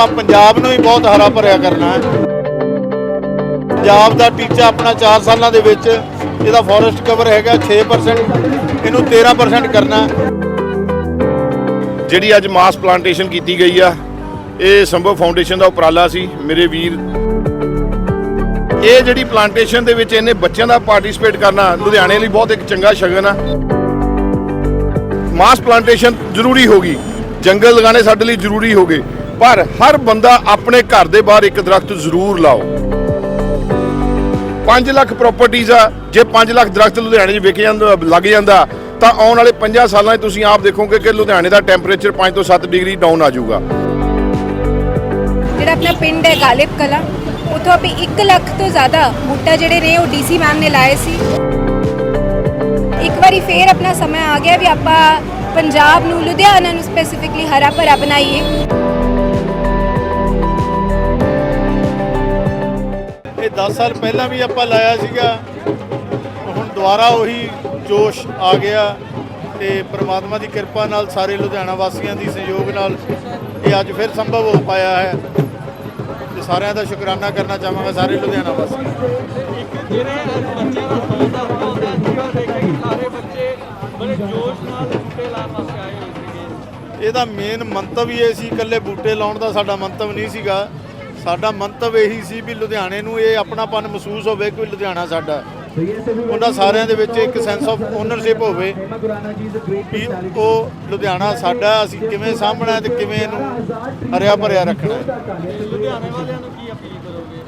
ਆਪਾਂ ਪੰਜਾਬ ਨੂੰ ਵੀ ਬਹੁਤ ਹਰਾ ਭਰਿਆ ਕਰਨਾ ਹੈ। ਪੰਜਾਬ ਦਾ ਟੀਚਾ ਆਪਣਾ 4 ਸਾਲਾਂ ਦੇ ਵਿੱਚ, ਇਹਦਾ ਫੋਰੈਸਟ ਕਵਰ ਹੈਗਾ 6% ਇਹਨੂੰ 13% ਕਰਨਾ ਜਿਹੜੀ ਅੱਜ ਮਾਸ ਪਲਾਂਟੇਸ਼ਨ ਕੀਤੀ ਗਈ ਆ, ਇਹ ਸੰਭਵ ਫਾਊਂਡੇਸ਼ਨ ਦਾ ਉਪਰਾਲਾ ਸੀ, ਮੇਰੇ ਵੀਰ। ਇਹ ਜਿਹੜੀ ਪਲਾਂਟੇਸ਼ਨ ਦੇ ਵਿੱਚ ਇਹਨੇ ਬੱਚਿਆਂ ਦਾ ਪਾਰਟਿਸਿਪੇਟ ਕਰਨਾ, ਲੁਧਿਆਣੇ ਲਈ ਬਹੁਤ ਇੱਕ ਚੰਗਾ ਸ਼ਗਨ ਆ। ਮਾਸ ਪਲਾਂਟੇਸ਼ਨ ਜ਼ਰੂਰੀ ਹੋਗੀ ਜੰਗਲ ਲਗਾਣੇ ਸਾਡੇ ਲਈ ਜ਼ਰੂਰੀ ਹੋ ਗਏ। ਪਰ ਹਰ ਬੰਦਾ ਆਪਣੇ ਘਰ ਦੇ ਬਾਹਰ ਇੱਕ ਦਰਖਤ ਜ਼ਰੂਰ ਲਾਓ। 5 ਲੱਖ ਪ੍ਰਾਪਰਟੀਆਂ ਆ, ਜੇ 5 ਲੱਖ ਦਰਖਤ ਲੁਧਿਆਣੇ 'ਚ ਵਿਕ ਜਾਂਦਾ, ਲੱਗ ਜਾਂਦਾ, ਤਾਂ ਆਉਣ ਵਾਲੇ 50 ਸਾਲਾਂ 'ਚ ਤੁਸੀਂ ਆਪ ਦੇਖੋਗੇ ਕਿ ਲੁਧਿਆਣੇ ਦਾ ਟੈਂਪਰੇਚਰ 5 ਤੋਂ 7 ਡਿਗਰੀ ਡਾਊਨ ਆ ਜਾਊਗਾ। ਜਿਹੜਾ ਆਪਣਾ ਪਿੰਡ ਹੈ ਗਾਲਿਬ ਕਲਾ, ਉਥੋਂ ਆਪੇ 1 ਲੱਖ ਤੋਂ ਜ਼ਿਆਦਾ ਬੂਟਾ ਜਿਹੜੇ ਨੇ ਉਹ ਡੀਸੀ ਮੈਮ ਨੇ ਲਾਏ ਸੀ। ਇੱਕ ਵਾਰੀ ਫੇਰ ਆਪਣਾ ਸਮਾਂ ਆ ਗਿਆ ਵੀ ਆਪਾਂ ਪੰਜਾਬ ਨੂੰ, ਲੁਧਿਆਣਾ ਨੂੰ ਸਪੈਸੀਫਿਕਲੀ ਹਰਾ ਭਰਾ ਬਣਾਈਏ। ਇਹ 10 ਸਾਲ ਪਹਿਲਾਂ ਵੀ ਆਪਾਂ ਲਾਇਆ ਸੀਗਾ। ਹੁਣ ਦੁਬਾਰਾ ਉਹੀ ਜੋਸ਼ ਆ ਗਿਆ ਤੇ ਪ੍ਰਮਾਤਮਾ ਦੀ ਕਿਰਪਾ ਨਾਲ ਸਾਰੇ ਲੁਧਿਆਣਾ ਵਾਸੀਆਂ ਦੀ ਸਹਿਯੋਗ ਨਾਲ ਇਹ ਅੱਜ ਫਿਰ ਸੰਭਵ ਹੋ ਪਾਇਆ ਹੈ। ਤੇ ਸਾਰਿਆਂ ਦਾ ਸ਼ੁਕਰਾਨਾ ਕਰਨਾ ਚਾਹਾਂਗਾ ਸਾਰੇ ਲੁਧਿਆਣਾ ਵਾਸੀ ਜਿਹੜੇ ਬੱਚਿਆਂ ਦਾ ਸੌਦਾ ਹੁੰਦਾ ਐਨਜੀਓ ਦੇ ਕਈ ਸਾਰੇ ਬੱਚੇ ਬੜੇ ਜੋਸ਼ ਨਾਲ ਬੂਟੇ ਲਾਉਣ ਵਾਸਤੇ ਆਏ ਹੋਏ ਸੀਗੇ। ਇਹਦਾ ਮੇਨ ਮੰਤਵ ਹੀ ਇਹ ਸੀ ਇਕੱਲੇ ਬੂਟੇ ਲਾਉਣ ਦਾ ਸਾਡਾ ਮੰਤਵ ਨਹੀਂ ਸੀਗਾ। ਸਾਡਾ ਮੰਤਵ ਇਹੀ ਸੀ ਵੀ ਲੁਧਿਆਣੇ ਨੂੰ ਇਹ ਆਪਣਾਪਨ ਮਹਿਸੂਸ ਹੋਵੇ ਕਿ ਲੁਧਿਆਣਾ ਸਾਡਾ। ਉਹਨਾਂ ਸਾਰਿਆਂ ਦੇ ਵਿੱਚ ਇੱਕ ਸੈਂਸ ਆਫ ਓਨਰਸ਼ਿਪ ਹੋਵੇ ਵੀ ਉਹ ਲੁਧਿਆਣਾ ਸਾਡਾ, ਅਸੀਂ ਕਿਵੇਂ ਸਾਂਭਣਾ ਹੈ ਤੇ ਕਿਵੇਂ ਇਹਨੂੰ ਹਰਿਆ ਭਰਿਆ ਰੱਖਣਾ। ਲੁਧਿਆਣੇ ਵਾਲਿਆਂ ਨੂੰ ਕੀ ਅਪੀਲ ਕਰੋਗੇ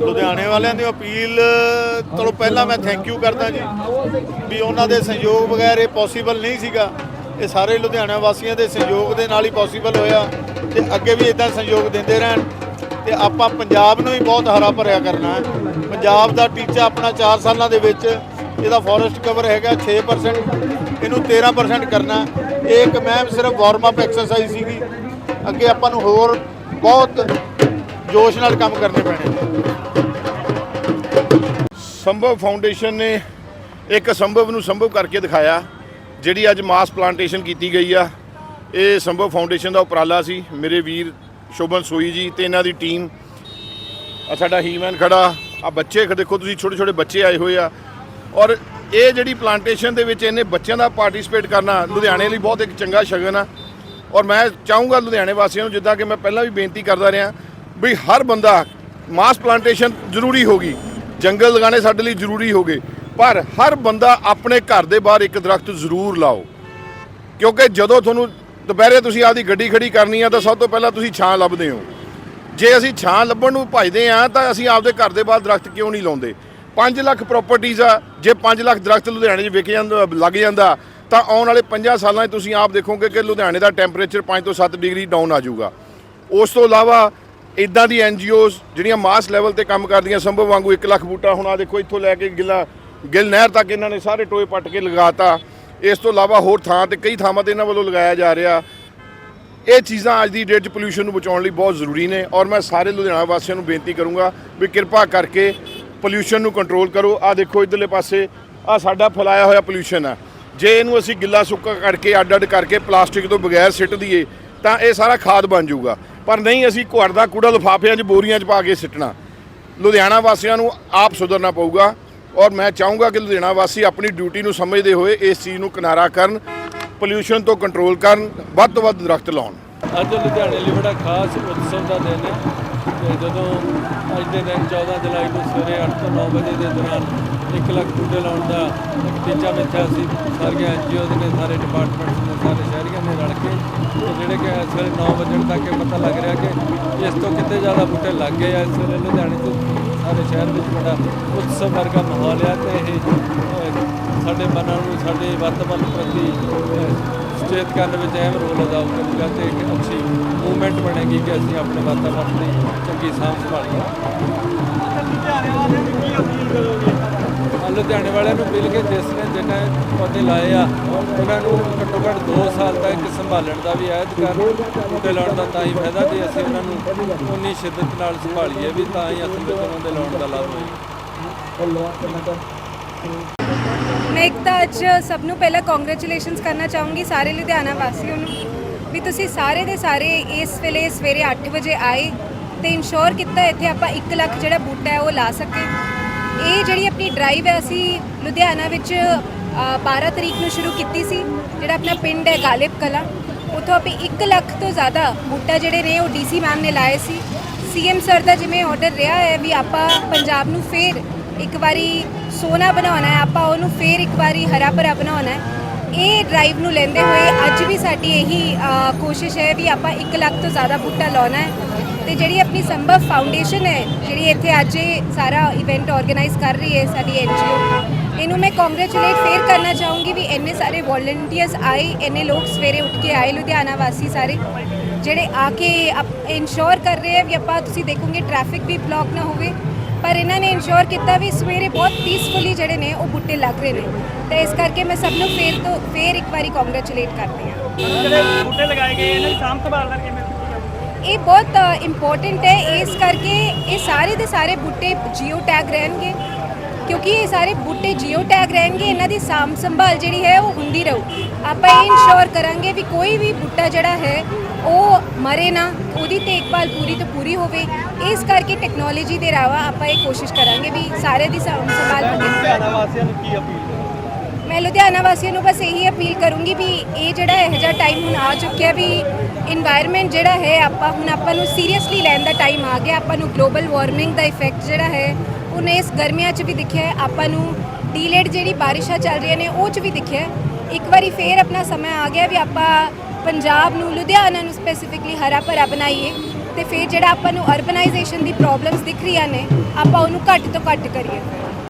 ਲੁਧਿਆਣੇ ਵਾਲਿਆਂ ਦੀ ਅਪੀਲ, ਚਲੋ ਪਹਿਲਾਂ ਮੈਂ ਥੈਂਕ ਯੂ ਕਰਦਾ ਜੀ, ਵੀ ਉਹਨਾਂ ਦੇ ਸਹਿਯੋਗ ਬਗੈਰ ਇਹ ਪੋਸੀਬਲ ਨਹੀਂ ਸੀਗਾ। ਇਹ ਸਾਰੇ ਲੁਧਿਆਣਾ ਵਾਸੀਆਂ ਦੇ ਸਹਿਯੋਗ ਦੇ ਨਾਲ ਹੀ ਪੋਸੀਬਲ ਹੋਇਆ ਤੇ ਅੱਗੇ ਵੀ ਇਦਾਂ ਸਹਿਯੋਗ ਦਿੰਦੇ ਰਹਿਣ। ਤੇ ਆਪਾਂ ਪੰਜਾਬ ਨੂੰ ਵੀ ਬਹੁਤ ਹਰਾ ਭਰਿਆ ਕਰਨਾ ਹੈ। ਪੰਜਾਬ ਦਾ ਟੀਚਾ ਆਪਣਾ 4 ਸਾਲਾਂ ਦੇ ਵਿੱਚ, ਇਹਦਾ ਫੋਰੈਸਟ ਕਵਰ ਹੈਗਾ 6% ਇਹਨੂੰ 13% ਕਰਨਾ ਇਹ ਇੱਕ ਮੈਮ ਸਿਰਫ ਵਾਰਮ ਅਪ ਐਕਸਰਸਾਈਜ਼ ਸੀਗੀ। ਅੱਗੇ ਆਪਾਂ ਨੂੰ ਹੋਰ ਬਹੁਤ ਜੋਸ਼ ਨਾਲ ਕੰਮ ਕਰਨੇ ਪੈਣੇ। ਸੰਭਵ ਫਾਊਂਡੇਸ਼ਨ ਨੇ ਇੱਕ ਸੰਭਵ ਨੂੰ ਸੰਭਵ ਕਰਕੇ ਦਿਖਾਇਆ, ਜਿਹੜੀ ਅੱਜ ਮਾਸ ਪਲਾਂਟੇਸ਼ਨ ਕੀਤੀ ਗਈ ਆ। ਇਹ ਸੰਭਵ ਫਾਊਂਡੇਸ਼ਨ ਦਾ ਉਪਰਾਲਾ ਸੀ। ਮੇਰੇ ਵੀਰ ਸ਼ੋਭਨ ਸੋਈ ਜੀ ਤੇ ਇਹਨਾਂ ਦੀ ਟੀਮ। ਆ ਸਾਡਾ ਹੀਮੈਨ ਖੜਾ। ਆ ਬੱਚੇ ਦੇਖੋ ਤੁਸੀਂ ਛੋਟੇ ਛੋਟੇ ਬੱਚੇ ਆਏ ਹੋਏ ਆ। ਔਰ ਇਹ ਜਿਹੜੀ ਪਲਾਂਟੇਸ਼ਨ ਦੇ ਵਿੱਚ ਇਹਨੇ ਬੱਚਿਆਂ ਦਾ ਪਾਰਟਿਸਿਪੇਟ ਕਰਨਾ, ਲੁਧਿਆਣੇ ਲਈ ਬਹੁਤ ਇੱਕ ਚੰਗਾ ਸ਼ਗਨ ਆ। ਔਰ ਮੈਂ ਚਾਹੂੰਗਾ ਲੁਧਿਆਣੇ ਵਾਸੀਆਂ ਨੂੰ ਜਿੱਦਾਂ ਕਿ ਮੈਂ ਪਹਿਲਾਂ ਵੀ ਬੇਨਤੀ ਕਰਦਾ ਰਿਹਾ ਵੀ ਹਰ ਬੰਦਾ ਮਾਸ ਪਲਾਂਟੇਸ਼ਨ ਜ਼ਰੂਰੀ ਹੋਗੀ ਜੰਗਲ ਲਗਾਣੇ ਸਾਡੇ ਲਈ ਜ਼ਰੂਰੀ ਹੋ ਗਏ। ਪਰ ਹਰ ਬੰਦਾ ਆਪਣੇ ਘਰ ਦੇ ਬਾਹਰ ਇੱਕ ਦਰਖਤ ਜ਼ਰੂਰ ਲਾਓ। ਕਿਉਂਕਿ ਜਦੋਂ ਤੁਹਾਨੂੰ ਦੁਪਹਿਰੇ ਤੁਸੀਂ ਆਪਦੀ ਗੱਡੀ ਖੜੀ ਕਰਨੀ ਆ ਤਾਂ ਸਭ ਤੋਂ ਪਹਿਲਾਂ ਤੁਸੀਂ ਛਾਂ ਲੱਭਦੇ ਹੋ। ਜੇ ਅਸੀਂ ਛਾਂ ਲੱਭਣ ਨੂੰ ਭਜਦੇ ਆ ਤਾਂ ਅਸੀਂ ਆਪਦੇ ਘਰ ਦੇ ਬਾਹਰ ਦਰਖਤ ਕਿਉਂ ਨਹੀਂ ਲਾਉਂਦੇ? 5 ਲੱਖ ਪ੍ਰਾਪਰਟੀਆਂ ਆ, ਜੇ 5 ਲੱਖ ਦਰਖਤ ਲੁਧਿਆਣੇ 'ਚ ਵਿਕ ਜਾਂਦਾ, ਲੱਗ ਜਾਂਦਾ, ਤਾਂ ਆਉਣ ਵਾਲੇ 50 ਸਾਲਾਂ 'ਚ ਤੁਸੀਂ ਆਪ ਦੇਖੋਗੇ ਕਿ ਲੁਧਿਆਣੇ ਦਾ ਟੈਂਪਰੇਚਰ 5 ਤੋਂ 7 ਡਿਗਰੀ ਡਾਊਨ ਆ ਜਾਊਗਾ। ਉਸ ਤੋਂ ਇਲਾਵਾ ਇਦਾਂ ਦੀ ਐਨਜੀਓਜ਼ ਜਿਹੜੀਆਂ ਮਾਸ ਲੈਵਲ ਤੇ ਕੰਮ ਕਰਦੀਆਂ, ਸੰਭਵ ਵਾਂਗੂ 1 ਲੱਖ ਬੂਟਾ ਹੁਣ ਆ ਦੇਖੋ ਇੱਥੋਂ ਲੈ ਕੇ ਗਿੱਲਾ ਗਿੱਲ ਨਹਿਰ ਤੱਕ ਇਹਨਾਂ ਨੇ ਸਾਰੇ ਟੋਏ ਪੱਟ ਕੇ ਲਗਾਤਾ। ਇਸ ਤੋਂ ਇਲਾਵਾ ਹੋਰ ਥਾਂ ਤੇ ਕਈ ਥਾਵਾਂ ਤੇ ਇਹਨਾਂ ਵੱਲੋਂ ਲਗਾਇਆ ਜਾ ਰਿਹਾ। ਇਹ ਚੀਜ਼ਾਂ ਅੱਜ ਦੀ ਡੇਟ 'ਚ ਪੋਲੂਸ਼ਨ ਨੂੰ ਬਚਾਉਣ ਲਈ ਬਹੁਤ ਜ਼ਰੂਰੀ ਨੇ ਔਰ ਮੈਂ ਸਾਰੇ ਲੁਧਿਆਣਾ ਵਾਸੀਆਂ ਨੂੰ ਬੇਨਤੀ ਕਰੂੰਗਾ ਵੀ ਕਿਰਪਾ ਕਰਕੇ ਪੋਲੂਸ਼ਨ ਨੂੰ ਕੰਟਰੋਲ ਕਰੋ। ਆ ਦੇਖੋ ਇਧਰਲੇ ਪਾਸੇ ਆ ਸਾਡਾ ਫੈਲਾਇਆ ਹੋਇਆ ਪੋਲੂਸ਼ਨ ਆ। ਜੇ ਇਹਨੂੰ ਅਸੀਂ ਗਿੱਲਾ ਸੁੱਕਾ ਕਰਕੇ ਅੱਡ ਅੱਡ ਕਰਕੇ ਪਲਾਸਟਿਕ ਤੋਂ ਬਗੈਰ ਸਿੱਟ ਦਈਏ, ਤਾਂ ਇਹ ਸਾਰਾ ਖਾਦ ਬਣ ਜਾਊਗਾ। ਪਰ ਨਹੀਂ, ਅਸੀਂ ਘਰ ਦਾ ਕੂੜਾ ਲਿਫਾਫਿਆਂ 'ਚ ਬੋਰੀਆਂ 'ਚ ਪਾ ਕੇ ਸਿੱਟਣਾ। ਲੁਧਿਆਣਾ ਵਾਸੀਆਂ ਨੂੰ ਆਪ ਸੁਧਰਨਾ ਪਊਗਾ। ਔਰ ਮੈਂ ਚਾਹੂੰਗਾ ਕਿ ਲੁਧਿਆਣਾ ਵਾਸੀ ਆਪਣੀ ਡਿਊਟੀ ਨੂੰ ਸਮਝਦੇ ਹੋਏ ਇਸ ਚੀਜ਼ ਨੂੰ ਕਿਨਾਰਾ ਕਰਨ, ਪੋਲੂਸ਼ਨ ਤੋਂ ਕੰਟਰੋਲ ਕਰਨ, ਵੱਧ ਤੋਂ ਵੱਧ ਦਰਖਤ ਲਾਉਣ। ਅੱਜ ਲੁਧਿਆਣੇ ਲਈ ਬੜਾ ਖਾਸ ਉਤਸਵ ਦਾ ਦਿਨ ਹੈ ਤੇ ਜਦੋਂ ਅੱਜ ਦੇ ਦਿਨ 14 ਜੁਲਾਈ ਨੂੰ ਸਵੇਰੇ 8 ਤੋਂ 9 ਵਜੇ ਦੇ ਦੌਰਾਨ 1 ਲੱਖ ਬੂਟੇ ਲਾਉਣ ਦਾ ਇੱਕ ਟੀਚਾ ਮਿੱਥਿਆ ਸੀ, ਸਾਰੀਆਂ ਐਨਜੀਓ ਨੇ, ਸਾਰੇ ਡਿਪਾਰਟਮੈਂਟਸ ਨੇ, ਸਾਰੇ ਸ਼ਹਿਰੀਆਂ ਨੇ ਰਲ ਕੇ ਤੇ ਜਿਹੜੇ ਕਿ ਇਸ ਵੇਲੇ 9 ਵਜੇ ਤੱਕ ਇਹ ਪਤਾ ਲੱਗ ਰਿਹਾ ਕਿ ਇਸ ਤੋਂ ਕਿਤੇ ਜ਼ਿਆਦਾ ਬੂਟੇ ਲੱਗ ਗਏ ਆ ਇਸ ਵੇਲੇ ਲੁਧਿਆਣੇ ਤੋਂ। ਸਾਰੇ ਸ਼ਹਿਰ ਵਿੱਚ ਬੜਾ ਉਤਸਵ ਵਰਗਾ ਮਾਹੌਲ ਆ ਤੇ ਇਹ ਸਾਡੇ ਮਨਾਂ ਨੂੰ, ਸਾਡੇ ਵਾਤਾਵਰਣ ਪ੍ਰਤੀ ਸੁਚੇਤ ਕਰਨ ਵਿੱਚ ਅਹਿਮ ਰੋਲ ਅਦਾ ਕਰੇਗਾ ਤੇ ਇੱਕ ਅੱਛੀ ਮੂਵਮੈਂਟ ਬਣੇਗੀ ਕਿ ਅਸੀਂ ਆਪਣੇ ਵਾਤਾਵਰਣ ਦੀ ਚੰਗੀ ਸਾਂਭ ਸੰਭਾਲ ਕਰਾਂਗੇ। ਲੁਧਿਆਣੇ ਵਾਲਿਆਂ ਕੀ ਅਪੀਲ ਕਰੋਗੇ? ਲੁਧਿਆਣੇ ਵਾਲਿਆਂ ਨੂੰ ਮਿਲ ਕੇ ਜਿਸ ਨੇ ਜਿਹਨਾਂ ਪੌਦੇ ਲਾਏ ਆ, ਉਹਨਾਂ ਨੂੰ ਘੱਟੋ ਘੱਟ 2 ਸਾਲ ਤੱਕ ਸੰਭਾਲਣ ਦਾ ਵੀ ਐਦ ਕਰਨ ਬੂਟੇ ਲਾਉਣ ਦਾ ਤਾਂ ਹੀ ਫਾਇਦਾ ਜੇ ਅਸੀਂ ਉਹਨਾਂ ਨੂੰ ਉਨੀ ਸ਼ਿੱਦਤ ਨਾਲ ਸੰਭਾਲੀਏ ਵੀ ਤਾਂ ਹੀ ਅਸਲ ਵਿੱਚ ਉਹਨਾਂ ਦੇ ਲਾਉਣ ਦਾ ਲਾਭ ਹੋਏਗਾ। ਮੈਂ ਇੱਕ ਤਾਂ ਅੱਜ ਸਭ ਨੂੰ ਪਹਿਲਾਂ ਕੰਗ੍ਰੈਚੁਲੇਸ਼ਨਸ ਕਰਨਾ ਚਾਹੂੰਗੀ ਸਾਰੇ ਲੁਧਿਆਣਾ ਵਾਸੀਆਂ ਨੂੰ ਵੀ ਤੁਸੀਂ ਸਾਰੇ ਦੇ ਸਾਰੇ ਇਸ ਵੇਲੇ ਸਵੇਰੇ 8 ਵਜੇ ਆਏ ਤੇ ਇਨਸ਼ੋਰ ਕੀਤਾ ਇੱਥੇ ਆਪਾਂ 1 ਲੱਖ ਜਿਹੜਾ ਬੂਟਾ ਹੈ ਉਹ ਲਾ ਸਕੇ। ਇਹ ਜਿਹੜੀ ਆਪਣੀ ਡਰਾਈਵ ਹੈ ਅਸੀਂ ਲੁਧਿਆਣਾ ਵਿੱਚ ਅ, 12 ਤਰੀਕ ਨੂੰ ਸ਼ੁਰੂ ਕੀਤੀ ਸੀ। ਜਿਹੜਾ ਆਪਣਾ ਪਿੰਡ ਹੈ ਗਾਲਿਬ ਕਲਾ ਉੱਥੋਂ ਆਪਾਂ 1 ਲੱਖ ਤੋਂ ਜ਼ਿਆਦਾ ਬੂਟਾ ਜਿਹੜੇ ਨੇ ਉਹ ਡੀਸੀ ਮੈਮ ਨੇ ਲਾਏ ਸੀ। ਸੀਐਮ ਸਰ ਦਾ ਜਿਵੇਂ ਆਰਡਰ ਰਿਹਾ ਹੈ ਵੀ ਆਪਾਂ ਪੰਜਾਬ ਨੂੰ ਫੇਰ ਇੱਕ ਵਾਰੀ ਸੋਨਾ ਬਣਾਉਣਾ ਹੈ ਆਪਾਂ ਉਹਨੂੰ ਫੇਰ ਇੱਕ ਵਾਰੀ ਹਰਾ ਭਰਾ ਬਣਾਉਣਾ ਹੈ। ਇਹ ਡਰਾਈਵ ਨੂੰ ਲੈਂਦੇ ਹੋਏ ਅੱਜ ਵੀ ਸਾਡੀ ਇਹੀ ਕੋਸ਼ਿਸ਼ ਹੈ ਵੀ ਆਪਾਂ 1 ਲੱਖ ਤੋਂ ਜ਼ਿਆਦਾ ਬੂਟਾ ਲਾਉਣਾ ਹੈ। ਤੇ ਜਿਹੜੀ ਆਪਣੀ ਸੰਭਵ ਫਾਊਂਡੇਸ਼ਨ ਹੈ, ਜਿਹੜੀ ਇੱਥੇ ਅੱਜ ਇਹ ਸਾਰਾ ਇਵੈਂਟ ਆਰਗੇਨਾਈਜ਼ ਕਰ ਰਹੀ ਹੈ ਸਾਡੀ ਐਨਜੀਓ ਇਹਨੂੰ ਮੈਂ ਕੰਗ੍ਰੈਚੁਲੇਟ ਫੇਰ ਕਰਨਾ ਚਾਹੂੰਗੀ ਵੀ ਇੰਨੇ ਸਾਰੇ ਵੋਲੰਟੀਅਰਸ ਆਏ, ਇੰਨੇ ਲੋਕ ਸਵੇਰੇ ਉੱਠ ਕੇ ਆਏ ਲੁਧਿਆਣਾ ਵਾਸੀ ਸਾਰੇ, ਜਿਹੜੇ ਆ ਕੇ ਇਨਸ਼ੋਰ ਕਰ ਰਹੇ ਹੈ ਵੀ ਆਪਾਂ ਤੁਸੀਂ ਦੇਖੋਗੇ ਟ੍ਰੈਫਿਕ ਵੀ ਬਲੌਕ ਨਾ ਹੋਵੇ, ਪਰ ਇਹਨਾਂ ਨੇ ਇਨਸ਼ੋਰ ਕੀਤਾ ਵੀ ਸਵੇਰੇ ਬਹੁਤ ਪੀਸਫੁਲੀ ਜਿਹੜੇ ਨੇ ਉਹ ਬੁੱਟੇ ਲੱਗ ਰਹੇ ਨੇ। ਤੇ ਇਸ ਕਰਕੇ ਮੈਂ ਸਭ ਨੂੰ ਫੇਰ ਤੋਂ, ਫੇਰ ਇੱਕ ਵਾਰੀ ਕੰਗ੍ਰੈਚੁਲੇਟ ਕਰਦੀ ਹਾਂ। ਜਿਹੜੇ ਬੂਟੇ ਲਗਾਏ ਗਏ, ਇਹਨਾਂ ਦੀ ਸਾਂਭ ਸੰਭਾਲ ਦਾ ਇਹ ਬਹੁਤ ਇੰਪੋਰਟੈਂਟ ਹੈ। ਇਸ ਕਰਕੇ ਇਹ ਸਾਰੇ ਦੇ ਸਾਰੇ ਬੂਟੇ ਜੀਓ ਟੈਗ ਰਹਿਣਗੇ। ਕਿਉਂਕਿ ਇਹ ਸਾਰੇ ਬੂਟੇ ਜੀਓ ਟੈਗ ਰਹਿਣਗੇ। ਇਹਨਾਂ ਦੀ ਸਾਂਭ ਸੰਭਾਲ ਜਿਹੜੀ ਹੈ ਉਹ ਹੁੰਦੀ ਰਹੂ। ਆਪਾਂ ਇਹ ਇਨਸ਼ੋਰ ਕਰਾਂਗੇ ਵੀ ਕੋਈ ਵੀ ਬੂਟਾ ਜਿਹੜਾ ਹੈ ਉਹ ਮਰੇ ਨਾ। ਉਹਦੀ ਦੇਖਭਾਲ ਪੂਰੀ ਤੋਂ ਪੂਰੀ ਹੋਵੇ। ਇਸ ਕਰਕੇ ਟੈਕਨੋਲੋਜੀ ਦੇ ਰਾਵਾ ਆਪਾਂ ਇਹ ਕੋਸ਼ਿਸ਼ ਕਰਾਂਗੇ ਵੀ ਸਾਰੇ ਦੀ ਸਾਂਭ ਸੰਭਾਲ ਹੁੰਦੀ ਲੁਧਿਆਣਾ ਵਾਸੀਆਂ ਨੂੰ ਕੀ ਅਪੀਲ ਕਰੋਗੇ ਮੈਂ ਲੁਧਿਆਣਾ ਵਾਸੀਆਂ ਨੂੰ ਬਸ ਇਹੀ ਅਪੀਲ ਕਰੂੰਗੀ ਵੀ ਇਹ ਜਿਹੜਾ ਇਹ ਜਿਹਾ ਟਾਈਮ ਹੁਣ ਆ ਚੁੱਕਿਆ ਵੀ এনवायरमेंट ਜਿਹੜਾ ਹੈ, ਆਪਾਂ ਹੁਣ ਆਪਾਂ ਨੂੰ ਸੀਰੀਅਸਲੀ ਲੈਣ ਦਾ ਟਾਈਮ ਆ ਗਿਆ, ਆਪਾਂ ਨੂੰ ਗਲੋਬਲ ਵਾਰਮਿੰਗ ਦਾ ਇਫੈਕਟ ਜਿਹੜਾ ਹੈ, ਉਹਨੇ ਇਸ ਗਰਮੀਆਂ 'ਚ ਵੀ ਦਿਖਿਆ ਆਪਾਂ ਨੂੰ ਡੀਲੇਡ ਜਿਹੜੀ ਬਾਰਿਸ਼ਾਂ ਚੱਲ ਰਹੀਆਂ ਨੇ, ਉਹ 'ਚ ਵੀ ਦਿਖਿਆ ਇੱਕ ਵਾਰੀ ਫੇਰ ਆਪਣਾ ਸਮਾਂ ਆ ਗਿਆ ਵੀ ਆਪਾਂ ਪੰਜਾਬ ਨੂੰ, ਲੁਧਿਆਣਾ ਨੂੰ ਸਪੈਸੀਫਿਕਲੀ ਹਰਾ ਭਰਾ ਬਣਾਈਏ ਤੇ ਫਿਰ ਜਿਹੜਾ ਆਪਾਂ ਨੂੰ ਅਰਬਨਾਈਜੇਸ਼ਨ ਦੀ ਪ੍ਰੋਬਲਮਸ ਦਿਖ ਰਹੀਆਂ ਨੇ, ਆਪਾਂ ਉਹਨੂੰ ਘੱਟ ਤੋਂ ਘੱਟ ਕਰੀਏ।